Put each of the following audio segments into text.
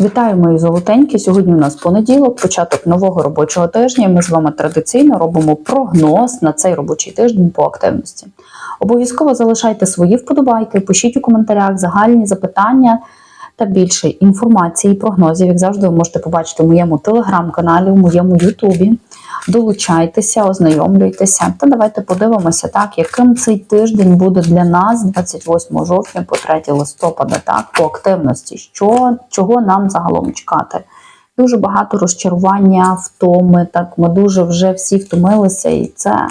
Вітаю, мої золотенькі. Сьогодні у нас понеділок, початок нового робочого тижня. Ми з вами традиційно робимо прогноз на цей робочий тиждень по активності. Обов'язково залишайте свої вподобайки, пишіть у коментарях загальні запитання та більше інформації і прогнозів, як завжди, ви можете побачити в моєму телеграм-каналі, у моєму Ютубі. Долучайтеся, ознайомлюйтеся та давайте подивимося, так, яким цей тиждень буде для нас 28 жовтня по 3 листопада, так, по активності, що, чого нам загалом чекати. Дуже багато розчарування, втоми. Так, ми дуже вже всі втомилися, і це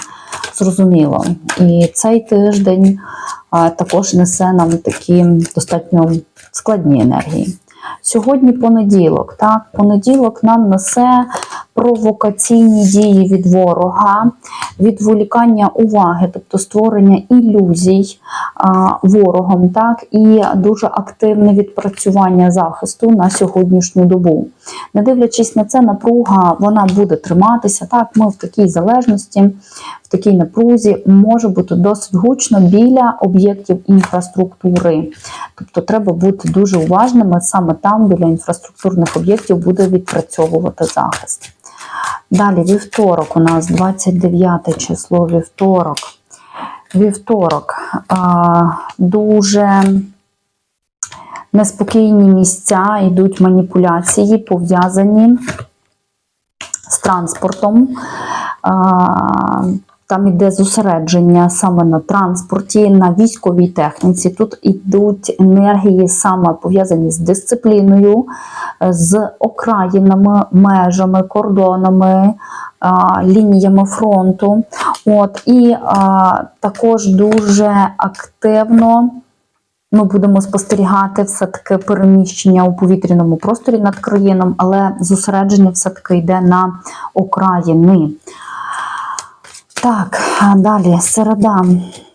зрозуміло. І цей тиждень а, також несе нам такі достатньо складні енергії. Сьогодні понеділок. Так, понеділок нам несе провокаційні дії від ворога, відволікання уваги, тобто створення ілюзій ворогом, так, і дуже активне відпрацювання захисту на сьогоднішню добу. Не дивлячись на це, напруга вона буде триматися. Так, ми в такій залежності, в такій напрузі може бути досить гучно біля об'єктів інфраструктури. Тобто треба бути дуже уважними саме там, біля інфраструктурних об'єктів, буде відпрацьовувати захист. Далі вівторок у нас 29 число вівторок. Вівторок дуже неспокійні місця, йдуть маніпуляції, пов'язані з транспортом. Там іде зосередження саме на транспорті, на військовій техніці. Тут йдуть енергії саме пов'язані з дисципліною, з окраїнами, межами, кордонами, лініями фронту. От, І а, також дуже активно ми будемо спостерігати все-таки переміщення у повітряному просторі над країном, але зосередження все-таки йде на окраїни. Так, а далі середа.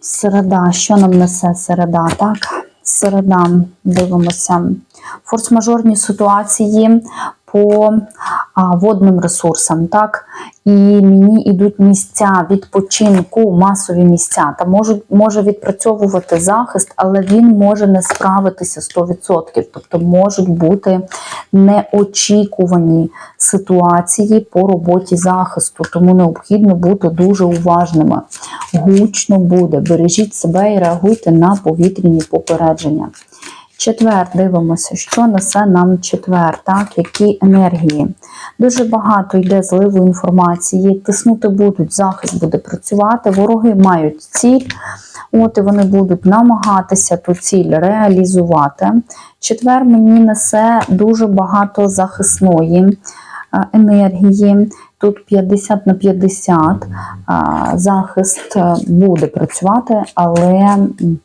Середа. Що нам несе середа? Так, середа. Дивимося. Форс-мажорні ситуації по водним ресурсам. Так, і мені йдуть місця відпочинку, масові місця. Та можуть, може відпрацьовувати захист, але він може не справитися 100%. Тобто можуть бути неочікувані ситуації по роботі захисту, тому необхідно бути дуже уважними. Гучно буде, бережіть себе і реагуйте на повітряні попередження. Четвер, дивимося, що несе нам четвер, так, які енергії. Дуже багато йде зливу інформації, тиснути будуть, захист буде працювати, вороги мають ціль, от і вони будуть намагатися ту ціль реалізувати. Четвер мені несе дуже багато захисної е, енергії. Тут 50 на 50 захист е, буде працювати, але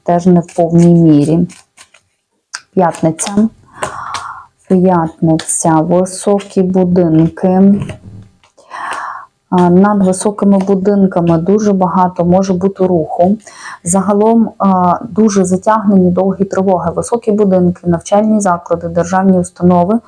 теж не в повній мірі. П'ятниця. П'ятниця. Високі будинки. Над високими будинками дуже багато може бути руху. Загалом дуже затягнені довгі тривоги. Високі будинки, навчальні заклади, державні установи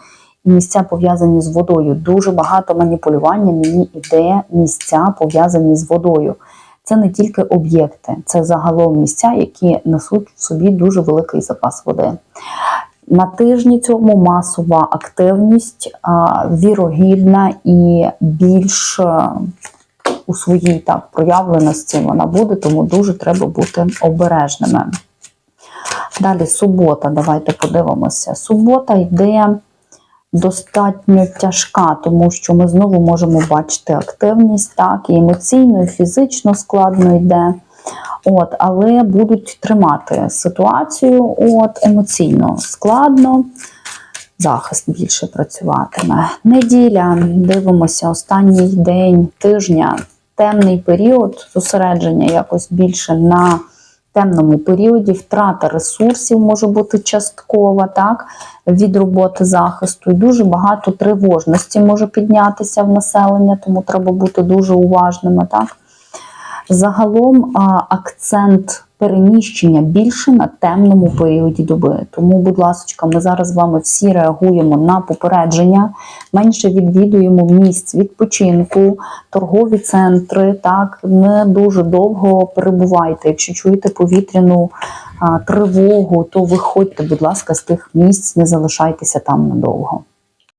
і місця пов'язані з водою. Дуже багато маніпулювання мені іде місця пов'язані з водою. Це не тільки об'єкти, це загалом місця, які несуть в собі дуже великий запас води. На тижні цьому масова активність а, вірогідна і більш у своїй так проявленості вона буде, тому дуже треба бути обережними. Далі субота, давайте подивимося. Субота йде достатньо тяжка, тому що ми знову можемо бачити активність, так, і емоційно, і фізично складно йде. От, Але будуть тримати ситуацію от, емоційно складно, захист більше працюватиме. Неділя, дивимося, останній день тижня, темний період, зосередження якось більше на темному періоді, втрата ресурсів може бути часткова, так, від роботи захисту. І дуже багато тривожності може піднятися в населення, тому треба бути дуже уважними. так. Загалом акцент переміщення більше на темному періоді доби. Тому, будь ласка, ми зараз з вами всі реагуємо на попередження, менше відвідуємо місць відпочинку, торгові центри. Так не дуже довго перебувайте. Якщо чуєте повітряну а, тривогу, то виходьте, будь ласка, з тих місць, не залишайтеся там надовго.